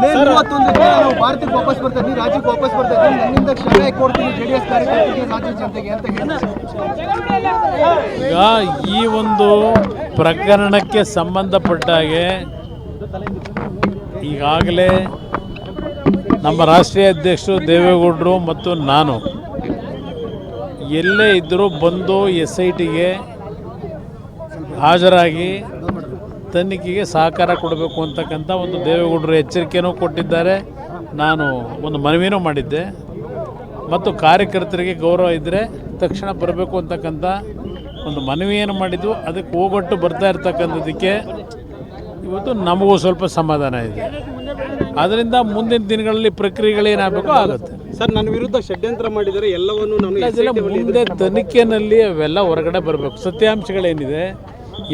ಮೇ ಮೂವತ್ತೊಂದು ದಿನ ನಾವು ಭಾರತಕ್ಕೆ ವಾಪಸ್ ಬರ್ತಾ ಇದ್ದೀವಿ, ರಾಜ್ಯಕ್ಕೆ ವಾಪಸ್ ಬರ್ತಾ ಇದ್ದೀವಿ. ನನ್ನಿಂದ ಕ್ಷಮೆ ಕೊಡ್ತೀನಿ ಜೆ ಡಿ ಎಸ್ ಕಾರ್ಯಕರ್ತರಿಗೆ, ರಾಜ್ಯ ಜನತೆಗೆ ಅಂತ ಹೇಳಿ. ಈಗ ಈ ಒಂದು ಪ್ರಕರಣಕ್ಕೆ ಸಂಬಂಧಪಟ್ಟ ಹಾಗೆ ಈಗಾಗಲೇ ನಮ್ಮ ರಾಷ್ಟ್ರೀಯ ಅಧ್ಯಕ್ಷರು ದೇವೇಗೌಡರು ಮತ್ತು ನಾನು ಎಲ್ಲೇ ಇದ್ದರೂ ಬಂದು ಎಸ್ ಐ ಟಿಗೆ ಹಾಜರಾಗಿ ತನಿಖೆಗೆ ಸಹಕಾರ ಕೊಡಬೇಕು ಅಂತಕ್ಕಂಥ ಒಂದು ದೇವೇಗೌಡರು ಎಚ್ಚರಿಕೆಯೂ ಕೊಟ್ಟಿದ್ದಾರೆ. ನಾನು ಒಂದು ಮನವಿನೂ ಮಾಡಿದ್ದೆ. ಮತ್ತು ಕಾರ್ಯಕರ್ತರಿಗೆ ಗೌರವ ಇದ್ದರೆ ತಕ್ಷಣ ಬರಬೇಕು ಅಂತಕ್ಕಂಥ ಒಂದು ಮನವಿಯನ್ನು ಮಾಡಿದ್ದು. ಅದಕ್ಕೆ ಹೋಗೊಟ್ಟು ಬರ್ತಾ ಇರ್ತಕ್ಕಂಥದ್ದಕ್ಕೆ ಇವತ್ತು ನಮಗೂ ಸ್ವಲ್ಪ ಸಮಾಧಾನ ಇದೆ. ಅದರಿಂದ ಮುಂದಿನ ದಿನಗಳಲ್ಲಿ ಪ್ರಕ್ರಿಯೆಗಳೇನಾಗಬೇಕೋ ಆಗುತ್ತೆ. ಸರ್ ನನ್ನ ವಿರುದ್ಧ ಷಡ್ಯಂತ್ರ ಮಾಡಿದರೆ ಎಲ್ಲವನ್ನು ನಾನು ಮುಂದೆ ತನಿಖೆಯಲ್ಲಿ ಅವೆಲ್ಲ ಹೊರಗಡೆ ಬರಬೇಕು. ಸತ್ಯಾಂಶಗಳೇನಿದೆ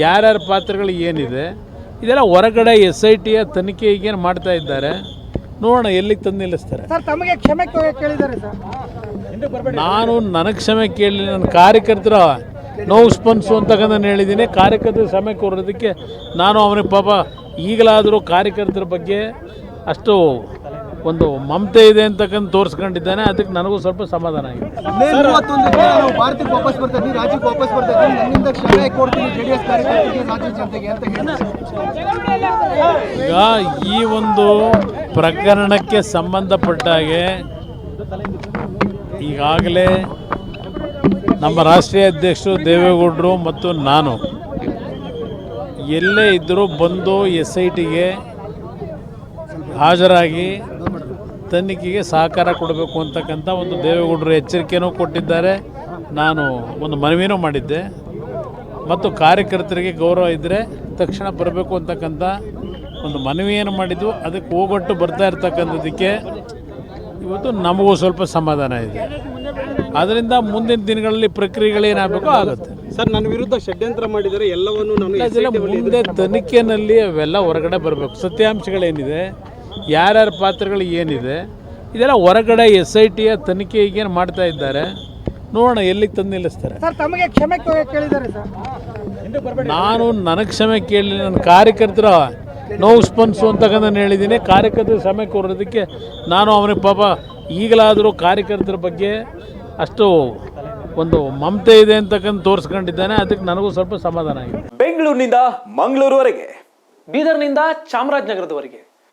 ಯಾರ್ಯಾರ ಪಾತ್ರಗಳು ಏನಿದೆ ಇದೆಲ್ಲ ಹೊರಗಡೆ ಎಸ್ ಐ ಟಿಯ ತನಿಖೆ ಈಗೇನು ಮಾಡ್ತಾ ಇದ್ದಾರೆ ನೋಡೋಣ ಎಲ್ಲಿಗೆ ತಂದು ನಿಲ್ಲಿಸ್ತಾರೆ. ಸರ್ ತಮಗೆ ಕ್ಷಮೆ ಕೇಳಿದ್ದಾರೆ ಸರ್. ನಾನು ನನಗೆ ಕ್ಷಮೆ ಕೇಳಿ ನನ್ನ ಕಾರ್ಯಕರ್ತರ ನೋವು ಸ್ಪಂದಿಸು ಅಂತಕ್ಕಂಥ ನಾನು ಹೇಳಿದ್ದೀನಿ. ಕಾರ್ಯಕರ್ತರು ಕ್ಷಮೆ ಕೋರೋದಕ್ಕೆ ನಾನು ಅವನಿಗೆ ಪಾಪ ಈಗಲಾದರೂ ಕಾರ್ಯಕರ್ತರ ಬಗ್ಗೆ ಅಷ್ಟು ಒಂದು ಮಮತೆ ಇದೆ ಅಂತಕ್ಕಂಥ ತೋರಿಸ್ಕೊಂಡಿದ್ದಾನೆ. ಅದಕ್ಕೆ ನನಗೂ ಸ್ವಲ್ಪ ಸಮಾಧಾನ ಆಗಿದೆ. ಮೇ ಮೂವತ್ತೊಂದು ನಾವು ಭಾರತಕ್ಕೆ ವಾಪಸ್ ಬರ್ತಾ ಇದ್ದೀವಿ ರಾಜ್ಯಕ್ಕೆ ವಾಪಸ್ ಬರ್ತಾ ಇದ್ದೀವಿ ನನ್ನಿಂದ ಕ್ಷಮೆ ಕೊಡ್ತೀನಿ ಜೆ ಡಿ ಎಸ್ ಕಾರ್ಯಕರ್ತರಿಗೆ ರಾಜ್ಯ ಜನತೆಗೆ ಅಂತ ಹೇಳಿ ಈಗ ಈ ಒಂದು ಪ್ರಕರಣಕ್ಕೆ ಸಂಬಂಧಪಟ್ಟ ಹಾಗೆ ಈಗಾಗಲೇ ನಮ್ಮ ರಾಷ್ಟ್ರೀಯ ಅಧ್ಯಕ್ಷರು ದೇವೇಗೌಡರು ಮತ್ತು ನಾನು ಎಲ್ಲೇ ಇದ್ದರೂ ಬಂದು ಎಸ್ ಐ ಟಿಗೆ ಹಾಜರಾಗಿ ತನಿಖೆಗೆ ಸಹಕಾರ ಕೊಡಬೇಕು ಅಂತಕ್ಕಂಥ ಒಂದು ದೇವೇಗೌಡರು ಎಚ್ಚರಿಕೆಯೂ ಕೊಟ್ಟಿದ್ದಾರೆ. ನಾನು ಒಂದು ಮನವಿನೂ ಮಾಡಿದ್ದೆ. ಮತ್ತು ಕಾರ್ಯಕರ್ತರಿಗೆ ಗೌರವ ಇದ್ದರೆ ತಕ್ಷಣ ಬರಬೇಕು ಅಂತಕ್ಕಂಥ ಒಂದು ಮನವಿಯನ್ನು ಮಾಡಿದ್ದು. ಅದಕ್ಕೆ ಹೋಗೊಟ್ಟು ಬರ್ತಾ ಇರ್ತಕ್ಕಂಥದ್ದಕ್ಕೆ ಇವತ್ತು ನಮಗೂ ಸ್ವಲ್ಪ ಸಮಾಧಾನ ಇದೆ. ಅದರಿಂದ ಮುಂದಿನ ದಿನಗಳಲ್ಲಿ ಪ್ರಕ್ರಿಯೆಗಳೇನಾಗಬೇಕು ಆಗುತ್ತೆ. ಸರ್ ನನ್ನ ವಿರುದ್ಧ ಷಡ್ಯಂತ್ರ ಮಾಡಿದರೆ ಎಲ್ಲವನ್ನು ನಾನು ಮುಂದೆ ತನಿಖೆಯಲ್ಲಿ ಅವೆಲ್ಲ ಹೊರಗಡೆ ಬರಬೇಕು. ಸತ್ಯಾಂಶಗಳೇನಿದೆ ಯಾರ್ಯಾರ ಪಾತ್ರಗಳು ಏನಿದೆ ಇದೆಲ್ಲ ಹೊರಗಡೆ ಎಸ್ ಐ ಟಿಯ ತನಿಖೆ ಈಗೇನು ಮಾಡ್ತಾ ಇದ್ದಾರೆ ನೋಡೋಣ ಎಲ್ಲಿಗೆ ತಂದು ನಿಲ್ಲಿಸ್ತಾರೆ. ಸರ್ ತಮಗೆ ಕ್ಷಮೆ ಕೇಳಿದ್ದಾರೆ ಸರ್. ನಾನು ನನಗೆ ಕ್ಷಮೆ ಕೇಳಿ ನನ್ನ ಕಾರ್ಯಕರ್ತರ ನೋವು ಸ್ಪಂದಿಸು ಅಂತಕ್ಕಂಥ ನಾನು ಹೇಳಿದ್ದೀನಿ. ಕಾರ್ಯಕರ್ತರ ಕ್ಷಮೆ ಕೋರೋದಕ್ಕೆ ನಾನು ಅವನಿಗೆ ಪಾಪ ಈಗಲಾದರೂ ಕಾರ್ಯಕರ್ತರ ಬಗ್ಗೆ ಅಷ್ಟು ಒಂದು ಮಮತೆ ಇದೆ ಅಂತಕ್ಕಂಥ ತೋರಿಸ್ಕೊಂಡಿದ್ದಾನೆ. ಅದಕ್ಕೆ ನನಗೂ ಸ್ವಲ್ಪ ಸಮಾಧಾನ ಆಗಿದೆ. ಬೆಂಗಳೂರಿನಿಂದ ಮಂಗಳೂರುವರೆಗೆ. ಬೀದರ್ನಿಂದ ಚಾಮರಾಜನಗರದವರೆಗೆ.